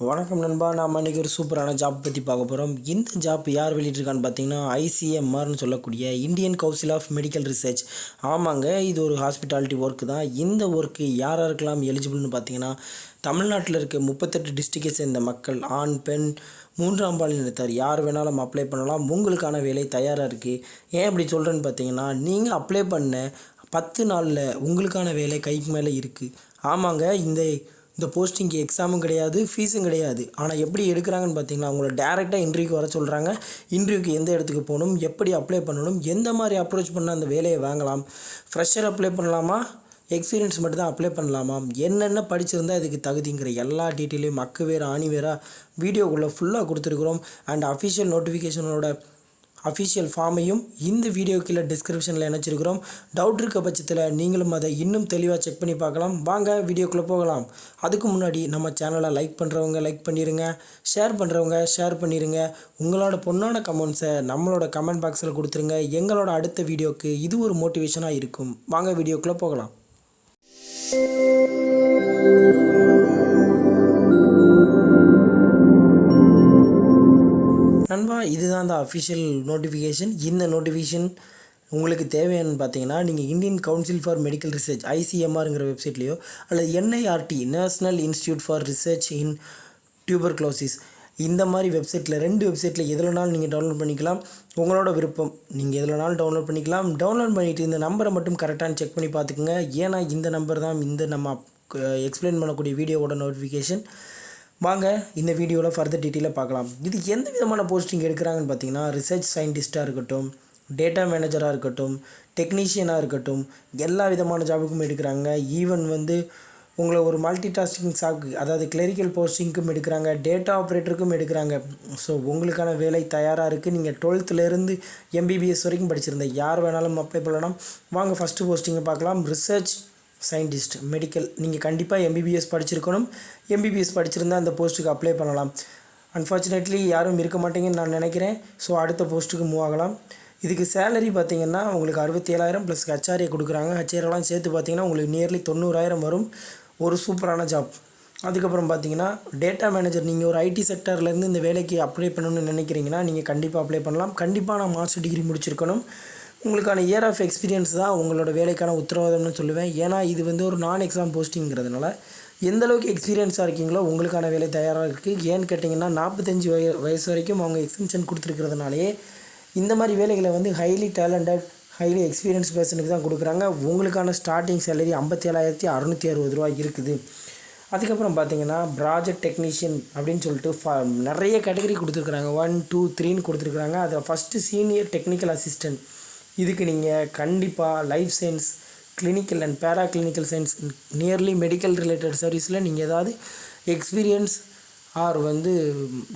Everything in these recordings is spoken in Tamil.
வணக்கம் நண்பா. நாம் இன்றைக்கி ஒரு சூப்பரான ஜாப் பற்றி பார்க்க போகிறோம் இந்த ஜாப் யார் வெளியிட்டிருக்கான்னு பார்த்தீங்கன்னா ஐசிஎம்ஆர்னு சொல்லக்கூடிய Indian council of medical research ஆமாங்க இது ஒரு ஹாஸ்பிட்டாலிட்டி ஒர்க்கு தான். இந்த ஒர்க்கு யார் யாருக்கெல்லாம் எலிஜிபிள்னு பார்த்தீங்கன்னா தமிழ்நாட்டில் இருக்க முப்பத்தெட்டு டிஸ்ட்ரிக்டை சேர்ந்த மக்கள் ஆண் பெண் மூன்றாம் பாலினத்தார் யார் வேணாலும் அப்ளை பண்ணலாம். உங்களுக்கான வேலை தயாராக இருக்குது ஏன் அப்படி சொல்கிறேன்னு பார்த்தீங்கன்னா நீங்கள் அப்ளை பண்ண பத்து நாளில் உங்களுக்கான வேலை கைக்கு மேலே இருக்குது ஆமாங்க இந்த இந்த போஸ்டிங்க்கு எக்ஸாமும் கிடையாது ஃபீஸும் கிடையாது. ஆனால் எப்படி எடுக்கிறாங்கன்னு பார்த்தீங்கன்னா அவங்கள டேரெக்டாக இன்டர்வியூக்கு வர சொல்கிறாங்க இன்டர்வியூக்கு எந்த இடத்துக்கு போகணும் எப்படி அப்ளை பண்ணணும் எந்த மாதிரி அப்ரோச் பண்ணால் அந்த வேலையை வாங்கலாம்? ஃப்ரெஷர் அப்ளை பண்ணலாமா? எக்ஸ்பீரியன்ஸ் மட்டும் தான் அப்ளை பண்ணலாமா? என்னென்ன படிச்சிருந்தா இதுக்கு தகுதிங்கிற எல்லா டீட்டெயிலையும் மக்கு வேறு ஆணி வேறா வீடியோக்குள்ளே ஃபுல்லாக கொடுத்துருக்குறோம். அண்ட் அஃபிஷியல் நோட்டிஃபிகேஷனோட அஃபிஷியல் ஃபார்மையும் இந்த வீடியோ கீழே டிஸ்கிரிப்ஷனில் இணைச்சிருக்கிறோம். டவுட் இருக்க பட்சத்தில் நீங்களும் அதை இன்னும் தெளிவாக செக் பண்ணி பார்க்கலாம். வாங்க வீடியோக்குள்ளே போகலாம். அதுக்கு முன்னாடி நம்ம சேனலை லைக் பண்ணுறவங்க லைக் பண்ணிடுங்க ஷேர் பண்ணுறவங்க ஷேர் பண்ணிடுங்க உங்களோட பொண்ணான கமெண்ட்ஸை நம்மளோட கமெண்ட் பாக்ஸில் கொடுத்துருங்க. எங்களோட அடுத்த வீடியோக்கு இது ஒரு மோட்டிவேஷனாக இருக்கும். வாங்க வீடியோக்குள்ளே போகலாம். நண்பா அஃபிஷியல் நோட்டிஃபிகேஷன் இந்த நோட்டிஃபிகேஷன் உங்களுக்கு தேவையானு பார்த்தீங்கன்னா நீங்கள் Indian council for medical research ஐசிஎம்ஆருங்கிற வெப்சைட்லேயோ அல்லது NIRT national institute for research in tuberculosis இந்த மாதிரி வெப்சைட்டில் ரெண்டு வெப்சைட்டில் எதுலனாலும் நீங்கள் டவுன்லோட் பண்ணிக்கலாம். உங்களோட விருப்பம் நீங்கள் எதுலனாலும் டவுன்லோட் பண்ணிக்கலாம். டவுன்லோட் பண்ணிவிட்டு இந்த நம்பரை மட்டும் கரெக்டான செக் பண்ணி பார்த்துக்குங்க. ஏன்னா இந்த நம்பர் தான் இந்த நம்ம எக்ஸ்பிளைன் பண்ணக்கூடிய வீடியோவோட நோட்டிஃபிகேஷன் வாங்க இந்த வீடியோவில் ஃபர்தர் டீட்டெயிலாக பார்க்கலாம். இது எந்த விதமான போஸ்டிங் எடுக்கிறாங்கன்னு பார்த்தீங்கன்னா ரிசர்ச் சயின்டிஸ்ட்டாக இருக்கட்டும் டேட்டா மேனேஜராக இருக்கட்டும் டெக்னீஷியனாக இருக்கட்டும் எல்லா விதமான ஜாபுக்கும் எடுக்கிறாங்க. ஈவன் வந்து உங்களை ஒரு மல்டி டாஸ்கிங் சாக்கு அதாவது கிளரிக்கல் போஸ்டிங்க்கும் எடுக்கிறாங்க டேட்டா ஆப்ரேட்டருக்கும் எடுக்கிறாங்க. ஸோ உங்களுக்கான வேலை தயாராக இருக்குது நீங்கள் டுவெல்த்துலேருந்து எம்பிபிஎஸ் வரைக்கும் படிச்சிருந்த யார் வேணாலும் அப்ளை பண்ணலாம். வாங்க ஃபஸ்ட்டு போஸ்டிங்கை பார்க்கலாம். ரிசர்ச் சயின்டிஸ்ட் மெடிக்கல் நீங்கள் கண்டிப்பாக எம்பிபிஎஸ் படிச்சிருக்கணும். எம்பிபிஎஸ் படிச்சிருந்தால் அந்த போஸ்ட்டுக்கு அப்ளை பண்ணலாம். அன்ஃபார்ச்சுனேட்லி யாரும் இருக்க மாட்டீங்கன்னு நான் நினைக்கிறேன். ஸோ அடுத்த போஸ்ட்டுக்கு மூவ் ஆகலாம். இதுக்கு சேலரி பார்த்தீங்கன்னா உங்களுக்கு அறுபத்தி ஏழாயிரம் ப்ளஸ் ஹச்ஆர்ஏ கொடுக்குறாங்க. ஹச்ஆர்லாம் சேர்த்து பார்த்தீங்கன்னா உங்களுக்கு நியர்லி தொண்ணூறாயிரம் வரும். ஒரு சூப்பரான ஜாப் அதுக்கப்புறம் பார்த்தீங்கன்னா டேட்டா மேனேஜர் நீங்கள் ஒரு ஐடி செக்டர்லேருந்து இந்த வேலைக்கு அப்ளை பண்ணணும்னு நினைக்கிறீங்கன்னா நீங்கள் கண்டிப்பாக அப்ளை பண்ணலாம். கண்டிப்பாக நான் மாஸ்டர் டிகிரி முடிச்சிருக்கணும். உங்களுக்கான இயர் ஆஃப் எக்ஸ்பீரியன்ஸ் தான் உங்களோட வேலைக்கான உத்தரவாதம்னு சொல்லுவேன். ஏன்னா இது வந்து ஒரு நான் எக்ஸாம் போஸ்டிங்கிறதுனால எந்த அளவுக்கு எக்ஸ்பீரியன்ஸாக இருக்கீங்களோ உங்களுக்கான வேலை தயாராக இருக்குது ஏன்னு கேட்டிங்கன்னா நாற்பத்தஞ்சு வய வயசு வரைக்கும் அவங்க எக்ஸ்டென்ஷன் கொடுத்துருக்கிறதுனாலே இந்த மாதிரி வேலைகளை வந்து ஹைலி டேலண்டட் ஹைலி எக்ஸ்பீரியன்ஸ் பர்சனுக்கு தான் கொடுக்குறாங்க. உங்களுக்கான ஸ்டார்டிங் சேலரி ஐம்பத்தி ஏழாயிரத்தி அறநூற்றி அறுபது ரூபா இருக்குது. அதுக்கப்புறம் பார்த்தீங்கன்னா ப்ராஜெக்ட் டெக்னீஷியன் அப்படின்னு சொல்லிட்டு ஃப நிறைய கேட்டகரி கொடுத்துருக்குறாங்க. ஒன் டூ த்ரீன்னு கொடுத்துருக்குறாங்க. அதில் ஃபஸ்ட்டு சீனியர் டெக்னிக்கல் அசிஸ்டன்ட் இதுக்கு நீங்கள் கண்டிப்பாக life science clinical and para clinical science nearly medical related சர்வீஸில் நீங்கள் ஏதாவது எக்ஸ்பீரியன்ஸ் ஆர் வந்து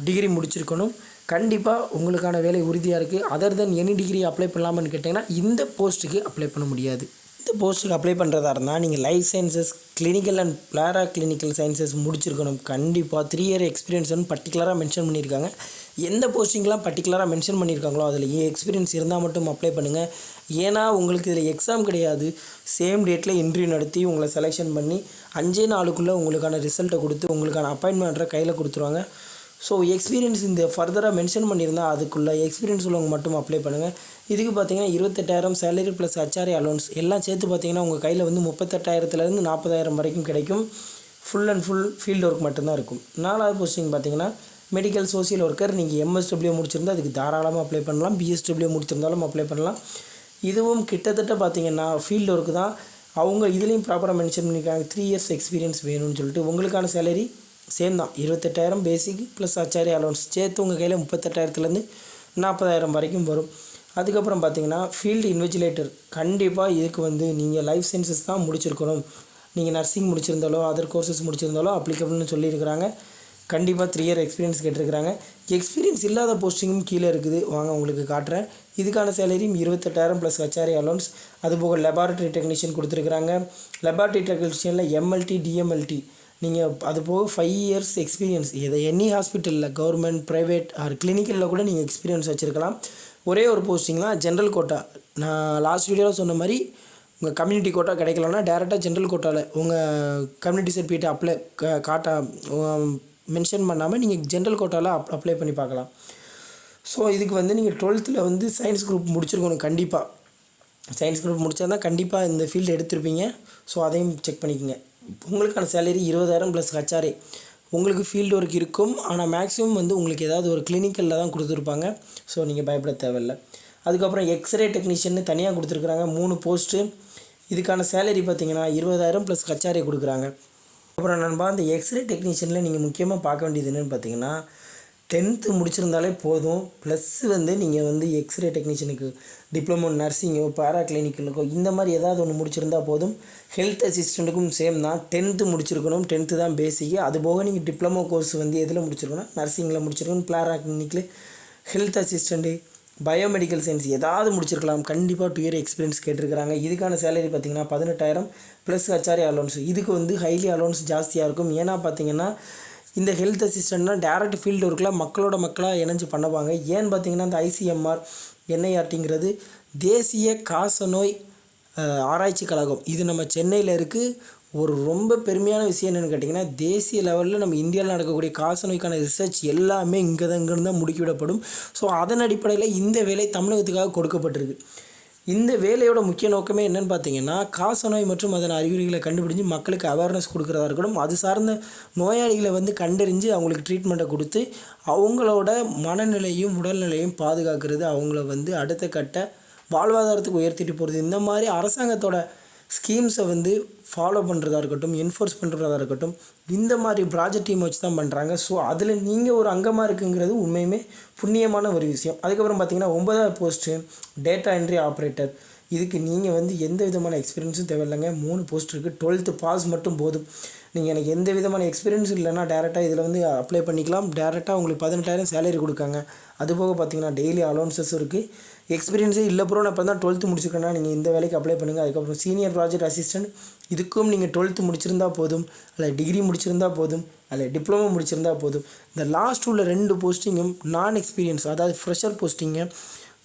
டிகிரி முடிச்சிருக்கணும். கண்டிப்பாக உங்களுக்கான வேலை உறுதியாக இருக்குது other than any degree apply பண்ணலாமான்னு கேட்டிங்கன்னா இந்த போஸ்ட்டுக்கு அப்ளை பண்ண முடியாது. இந்த போஸ்ட்டுக்கு அப்ளை பண்ணுறதா இருந்தால் நீங்கள் life sciences clinical and para clinical sciences முடிச்சிருக்கணும். கண்டிப்பாக த்ரீ இயர் எக்ஸ்பீரியன்ஸ் வந்து பர்டிகுலராக மென்ஷன் பண்ணியிருக்காங்க. எந்த போஸ்டிங்லாம் பர்டிகுலராக மென்ஷன் பண்ணியிருக்காங்களோ அதில் எக்ஸ்பீரியன்ஸ் இருந்தால் மட்டும் அப்ளை பண்ணுங்கள் ஏன்னா உங்களுக்கு இதில் எக்ஸாம் கிடையாது. சேம் டேட்டில் இன்டர்வியூ நடத்தி உங்களை செலெக்ஷன் பண்ணி அஞ்சே நாளுக்குள்ளே உங்களுக்கான ரிசல்ட்டை கொடுத்து உங்களுக்கான அப்பாயின்மெண்ட்டை கையில் கொடுத்துருவாங்க. ஸோ எக்ஸ்பீரியன்ஸ் இந்த ஃபர்தராக மென்ஷன் பண்ணியிருந்தால் அதுக்குள்ளே எக்ஸ்பீரியன்ஸ் உள்ளவங்க மட்டும் அப்ளை பண்ணுங்கள் இதுக்கு பார்த்தீங்கன்னா இருபத்தெட்டாயிரம் சேலரி ப்ளஸ் ஹச்ஆர்ஏ அலோன்ஸ் எல்லாம் சேர்த்து பார்த்தீங்கன்னா உங்கள் கையில் வந்து முப்பத்தெட்டாயிரத்துலேருந்து நாற்பதாயிரம் வரைக்கும் கிடைக்கும். Full and full field work மட்டும்தான் இருக்கும். நாலாவது போஸ்டிங் பார்த்தீங்கன்னா மெடிக்கல் சோசியல் ஒர்க்கர் நீங்கள் எம்எஸ்டபிள்யூ முடிச்சிருந்தால் அதுக்கு தாராளமாக அப்ளை பண்ணலாம். பிஎஸ்டபிள்யூ முடிச்சிருந்தாலும் அப்ளை பண்ணலாம். இதுவும் கிட்டத்தட்ட பார்த்தீங்கன்னா ஃபீல்டு ஒர்க்கு தான். அவங்க இதுலேயும் ப்ராப்பராக மென்ஷன் பண்ணியிருக்காங்க த்ரீ இயர்ஸ் எக்ஸ்பீரியன்ஸ் வேணும்னு சொல்லிட்டு. உங்களுக்கான சேலரி சேம் தான். இருபத்தெட்டாயிரம் பேசிக் ப்ளஸ் அச்சாரி அலோன்ஸ் சேர்த்து உங்கள் கையில் முப்பத்தெட்டாயிரத்துலேருந்து நாற்பதாயிரம் வரைக்கும் வரும். அதுக்கப்புறம் பார்த்தீங்கன்னா ஃபீல்டு இன்வெஜிலேட்டர் கண்டிப்பாக இதுக்கு வந்து நீங்கள் லைஃப் சயின்சஸ் தான் முடிச்சிருக்கணும். நீங்கள் நர்சிங் முடிச்சிருந்தாலோ அதர் கோர்சஸ் முடிச்சிருந்தாலோ அப்ளிகபிள்னு சொல்லியிருக்கிறாங்க. கண்டிப்பாக த்ரீ இயர் எக்ஸ்பீரியன்ஸ் கேட்டிருக்கிறாங்க. எக்ஸ்பீரியன்ஸ் இல்லாத போஸ்டிங்கும் கீழே இருக்குது. வாங்க உங்களுக்கு காட்டுறேன். இதுக்கான சேலரியும் இருபத்தெட்டாயிரம் ப்ளஸ் ஹச்ஆர்ஏ அலோன்ஸ் அதுபோக லெபார்ட்டரி டெக்னீஷியன் கொடுத்துருக்குறாங்க. லெபார்ட்டரி டெக்னீஷியனில் எம்எல்டி டிஎம்எல்டி நீங்கள் அது போக ஃபைவ் இயர்ஸ் எக்ஸ்பீரியன்ஸ் இதை எனி ஹாஸ்பிட்டலில் கவர்மெண்ட் ப்ரைவேட் ஆர் கிளினிக்கலில் கூட நீங்கள் எக்ஸ்பீரியன்ஸ் வச்சுருக்கலாம். ஒரே ஒரு போஸ்டிங் தான் ஜென்ரல் கோட்டா நான் லாஸ்ட் வீடியோவில் சொன்ன மாதிரி உங்கள் கம்யூனிட்டி கோட்டா கிடைக்கலன்னா டேரெக்டாக ஜென்ரல் கோட்டாவில் உங்கள் community certificate apply quota mention பண்ணாமல் நீங்கள் ஜென்ரல் கோட்டாவில் அப் அப்ளை பண்ணி பார்க்கலாம். ஸோ இதுக்கு வந்து நீங்கள் டுவெல்த்தில் வந்து சயின்ஸ் குரூப் முடிச்சிருக்கணும் கண்டிப்பாக சயின்ஸ் குரூப் முடிச்சா தான் கண்டிப்பாக இந்த ஃபீல்டு எடுத்திருப்பீங்க. ஸோ அதையும் செக் பண்ணிக்கோங்க. உங்களுக்கான சேலரி இருபதாயிரம் ப்ளஸ் ஹச்ஆர்ஏ உங்களுக்கு ஃபீல்டு ஒர்க் இருக்கும். ஆனால் மேக்ஸிமம் வந்து உங்களுக்கு ஏதாவது ஒரு கிளினிக்கலில் தான் கொடுத்துருப்பாங்க. ஸோ நீங்கள் பயப்பட தேவையில்ல. அதுக்கப்புறம் எக்ஸ்ரே டெக்னீஷியன் தனியாக கொடுத்துருக்குறாங்க. மூணு போஸ்ட்டு இதுக்கான சேலரி பார்த்தீங்கன்னா இருபதாயிரம் ப்ளஸ் ஹச்ஆர்ஏ கொடுக்குறாங்க. அப்புறம் நண்பா அந்த எக்ஸ்ரே டெக்னீஷியனில் நீங்கள் முக்கியமாக பார்க்க வேண்டியது என்னென்னு பார்த்தீங்கன்னா டென்த்து முடிச்சிருந்தாலே போதும். ப்ளஸ் வந்து நீங்கள் வந்து எக்ஸ்ரே டெக்னீஷியனுக்கு டிப்ளமோ நர்சிங்கோ பேரா கிளினிக்கலுக்கோ இந்த மாதிரி ஏதாவது ஒன்று முடிச்சிருந்தால் போதும். ஹெல்த் அசிஸ்டண்ட்டுக்கும் சேம் தான். டென்த்து முடிச்சிருக்கணும். டென்த்து தான் பேசிக்கு அது போக நீங்கள் டிப்ளமோ கோர்ஸ் வந்து எதில் முடிச்சிருக்கணும்? நர்சிங்கில் முடிச்சிருக்கணும். பேரா கிளினிக்கில் ஹெல்த் அசிஸ்டண்ட்டு பயோமெடிக்கல் சயின்ஸ் ஏதாவது முடிச்சிருக்கலாம். கண்டிப்பாக டூ இயர் எக்ஸ்பீரியன்ஸ் கேட்டிருக்கிறாங்க. இதுக்கான சேலரி பார்த்தீங்கன்னா பதினெட்டாயிரம் ப்ளஸ் ஹச்ஆர்ஏ அலோன்ஸ் இதுக்கு வந்து ஹைலி அலோன்ஸ் ஜாஸ்தியாக இருக்கும். ஏன்னா பார்த்தீங்கன்னா இந்த ஹெல்த் அசிஸ்டண்ட்னா டேரக்ட் ஃபீல்டு ஒர்க்கில் மக்களோட மக்களாக இணைஞ்சு பண்ணுவாங்க. ஏன்னு பார்த்தீங்கன்னா இந்த ஐசிஎம்ஆர் என்ஐஆர்டிங்கிறது தேசிய காசநோய் ஆராய்ச்சி கழகம். இது நம்ம சென்னையில் இருக்குது ஒரு ரொம்ப பெருமையான விஷயம் என்னென்னு கேட்டிங்கன்னா தேசிய லெவலில் நம்ம இந்தியாவில் நடக்கக்கூடிய காச நோய்க்கான ரிசர்ச் எல்லாமே இங்கே தான் இங்கேருந்து தான் முடுக்கிவிடப்படும். ஸோ அதன் அடிப்படையில் இந்த வேலை தமிழகத்துக்காக கொடுக்கப்பட்டிருக்கு. இந்த வேலையோட முக்கிய நோக்கமே என்னன்னு பார்த்தீங்கன்னா காச நோய் மற்றும் அதன் அறிகுறிகளை கண்டுபிடிச்சு மக்களுக்கு அவேர்னஸ் கொடுக்குறதா இருக்கட்டும் அது சார்ந்த நோயாளிகளை வந்து கண்டறிஞ்சு அவங்களுக்கு ட்ரீட்மெண்ட்டை கொடுத்து அவங்களோட மனநிலையும் உடல்நிலையும் பாதுகாக்கிறது அவங்கள வந்து அடுத்த கட்ட வாழ்வாதாரத்துக்கு உயர்த்திட்டு போகிறது இந்த மாதிரி அரசாங்கத்தோட ஸ்கீம்ஸை வந்து ஃபாலோ பண்ணுறதா இருக்கட்டும் என்ஃபோர்ஸ் பண்ணுறதா இருக்கட்டும் இந்த மாதிரி ப்ராஜெக்ட் டீம் வச்சு தான் பண்ணுறாங்க ஸோ அதில் நீங்கள் ஒரு அங்கமாக இருக்குங்கிறது உண்மையுமே புண்ணியமான ஒரு விஷயம். அதுக்கப்புறம் பார்த்தீங்கன்னா ஒன்பதாவது போஸ்ட்டு டேட்டா என்ட்ரி ஆப்ரேட்டர் இதுக்கு நீங்கள் வந்து எந்த விதமான எக்ஸ்பீரியன்ஸும் தேவையில்லைங்க. மூணு போஸ்ட் இருக்குது டுவெல்த்து பாஸ் மட்டும் போதும். நீங்கள் எனக்கு எந்த விதமான எக்ஸ்பீரியன்ஸ் இல்லைன்னா டேரெக்டாக இதில் வந்து அப்ளை பண்ணிக்கலாம். டேரெக்டாக உங்களுக்கு பதினெட்டாயிரம் சேலரி கொடுக்காங்க. அதுபோக பார்த்தீங்கன்னா டெய்லி அலோன்சஸும் இருக்குது எக்ஸ்பீரியன்ஸே இல்லை ப்ரோ நான் இப்போ தான் டுவெல்த்து முடிச்சுக்கேன்னா நீங்கள் இந்த வேலைக்கு அப்ளை பண்ணுங்கள் அதுக்கப்புறம் சீனியர் ப்ராஜெக்ட் அசிஸ்டன்ட் இதுக்கும் நீங்கள் டுவெல்த்து முடிச்சிருந்தா போதும். அல்ல டிகிரி முடிச்சிருந்தா போதும். அல்ல டிப்ளமோ முடிச்சிருந்தா போதும். இந்த லாஸ்ட் உள்ள ரெண்டு போஸ்டிங்கும் நான் எக்ஸ்பீரியன்ஸ் அதாவது ஃப்ரெஷர் போஸ்டிங்கு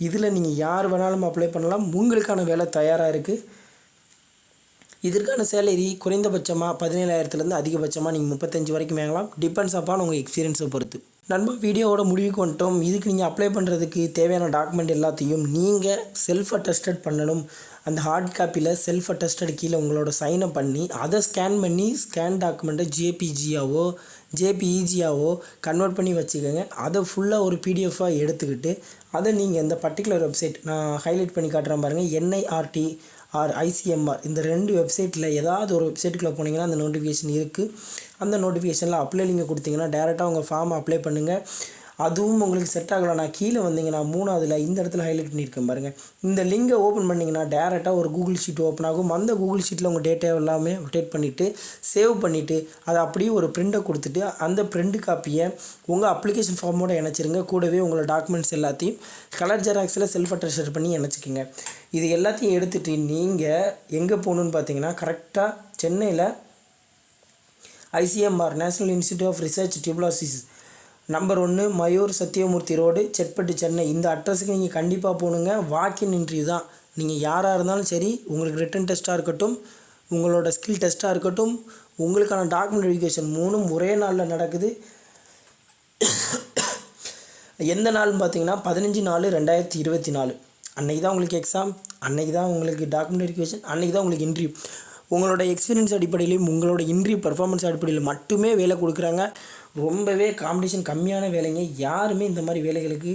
இதில் நீங்கள் யார் வேணாலும் அப்ளை பண்ணலாம். உங்களுக்கான வேலை தயாராக இருக்குது இதற்கான சேலரி குறைந்தபட்சமாக பதினேழாயிரத்துலேருந்து அதிகபட்சமாக நீங்கள் முப்பத்தஞ்சு வரைக்கும் வாங்கலாம். டிபெண்ட்ஸ் அப்பான் உங்கள் எக்ஸ்பீரியன்ஸை பொறுத்து. நண்பா வீடியோவோட முடிவுக்கு வந்துட்டோம். இதுக்கு நீங்கள் அப்ளை பண்ணுறதுக்கு தேவையான டாக்குமெண்ட் எல்லாத்தையும் நீங்கள் செல்ஃப் அட்டஸ்டட் பண்ணணும். அந்த ஹார்ட் காப்பியில் செல்ஃப் அட்டஸ்டட் கீழே உங்களோட சைனை பண்ணி அதை ஸ்கேன் பண்ணி ஸ்கேன் டாக்குமெண்ட்டை ஜேபிஜியாவோ ஜேபிஇஜியாவோ கன்வெர்ட் பண்ணி வச்சுக்கோங்க. அதை ஃபுல்லாக ஒரு பிடிஎஃபாக எடுத்துக்கிட்டு அதை நீங்கள் இந்த பர்டிகுலர் வெப்சைட் நான் ஹைலைட் பண்ணி காட்டுறேன் பாருங்கள் என்ஐஆர்டி ஆர் ஐசிஎம்ஆர் இந்த ரெண்டு வெப்சைட்டில் ஏதாவது ஒரு வெப்சைட்டுக்குள்ளே போனீங்கன்னா அந்த நோட்டிஃபிகேஷன் இருக்குது அந்த நோட்டிஃபிகேஷனில் அப்ளை நீங்கள் கொடுத்தீங்கன்னா டேரெக்டாக உங்கள் ஃபார்ம் அப்ளை பண்ணுங்கள் அதுவும் உங்களுக்கு செட் ஆகலை. கீழே வந்தீங்கன்னா மூணாவதுல இந்த இடத்துல ஹைலைட் பண்ணியிருக்கேன் பாருங்கள் இந்த லிங்கை ஓப்பன் பண்ணிங்கன்னா டேரெக்டாக ஒரு கூகுள் ஷீட் ஓப்பன் ஆகும். அந்த கூகுள் ஷீட்டில் உங்கள் டேட்டா எல்லாமே அப்டேட் பண்ணிவிட்டு சேவ் பண்ணிவிட்டு அதை அப்படியே ஒரு பிரிண்டை கொடுத்துட்டு அந்த பிரிண்ட் காப்பியை உங்கள் அப்ளிகேஷன் ஃபார்மோட இணைச்சிருங்க. கூடவே உங்களோட டாக்குமெண்ட்ஸ் எல்லாத்தையும் கலர் ஜெராக்ஸில் செல்ஃப் அட்டஸ்டர் பண்ணி இணைச்சிக்கோங்க. இது எல்லாத்தையும் எடுத்துகிட்டு நீங்கள் எங்கே போகணுன்னு பார்த்தீங்கன்னா கரெக்டாக சென்னையில் ICMR national institute of research tuberculosis number ஒன்று மயூர் சத்தியமூர்த்தி ரோடு செட்பட்டு சென்னை இந்த அட்ரஸுக்கு நீங்கள் கண்டிப்பாக போகணுங்க. வாக்கின் இன்ட்ரிவியூ தான். நீங்கள் யாராக இருந்தாலும் சரி உங்களுக்கு ரிட்டன் டெஸ்ட்டாக இருக்கட்டும் உங்களோட ஸ்கில் டெஸ்ட்டாக இருக்கட்டும் உங்களுக்கான டாக்குமெண்ட் வெரிஃபிகேஷன் மூணும் ஒரே நாளில் நடக்குது. எந்த நாள்னு பார்த்தீங்கன்னா பதினஞ்சு நாலு ரெண்டாயிரத்தி இருபத்தி நாலு. அன்றைக்கி தான் உங்களுக்கு எக்ஸாம் அன்றைக்கி தான் உங்களுக்கு டாக்குமெண்ட் வெரிஃபிகேஷன் அன்றைக்கி தான் உங்களுக்கு இன்ட்ரிவியூ உங்களோட எக்ஸ்பீரியன்ஸ் அடிப்படையிலையும் உங்களோட இன்டர்வியூ பர்ஃபார்மன்ஸ் அடிப்படையில் மட்டுமே வேலை கொடுக்குறாங்க. ரொம்பவே காம்படிஷன் கம்மியான வேலைங்க. யாருமே இந்த மாதிரி வேலைகளுக்கு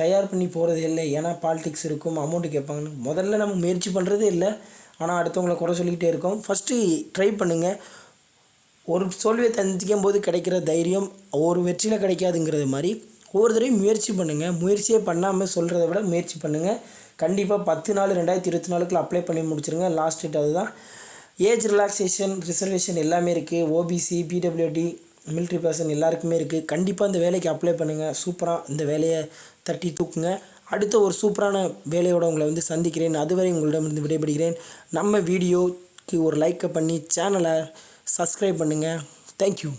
தயார் பண்ணி போகிறது இல்லை. ஏன்னா பாலிடிக்ஸ் இருக்கும் அமௌண்ட்டு கேட்பாங்கன்னு. முதல்ல நம்ம முயற்சி பண்ணுறதே இல்லை. ஆனால் அடுத்தவங்கள குறை சொல்லிக்கிட்டே இருக்கோம். ஃபஸ்ட்டு ட்ரை பண்ணுங்கள் ஒரு தோல்வியை தந்திக்கும் போது கிடைக்கிற தைரியம் ஒரு வெற்றியில் கிடைக்காதுங்கிறது மாதிரி ஒவ்வொரு தடவையும் முயற்சி பண்ணுங்கள் முயற்சியே பண்ணாமல் சொல்கிறத விட முயற்சி பண்ணுங்கள் கண்டிப்பாக பத்து நாள் ரெண்டாயிரத்தி இருபத்தி நாலுக்குள்ள அப்ளை பண்ணி முடிச்சிருங்க. லாஸ்ட் டேட் அதுதான். ஏஜ் ரிலாக்ஸேஷன் ரிசர்வேஷன் எல்லாமே இருக்குது ஓபிசி பிடபிள்யூடி மிலிட்ரி பர்சன் எல்லாருக்குமே இருக்குது கண்டிப்பாக இந்த வேலைக்கு அப்ளை பண்ணுங்கள் சூப்பராக இந்த வேலையை தட்டி தூக்குங்க. அடுத்த ஒரு சூப்பரான வேலையோட உங்களை வந்து சந்திக்கிறேன். அதுவரை உங்களிடமிருந்து விடைபெறுகிறேன். நம்ம வீடியோக்கு ஒரு லைக்கை பண்ணி சேனலை சப்ஸ்கிரைப் பண்ணுங்கள் தேங்க்யூ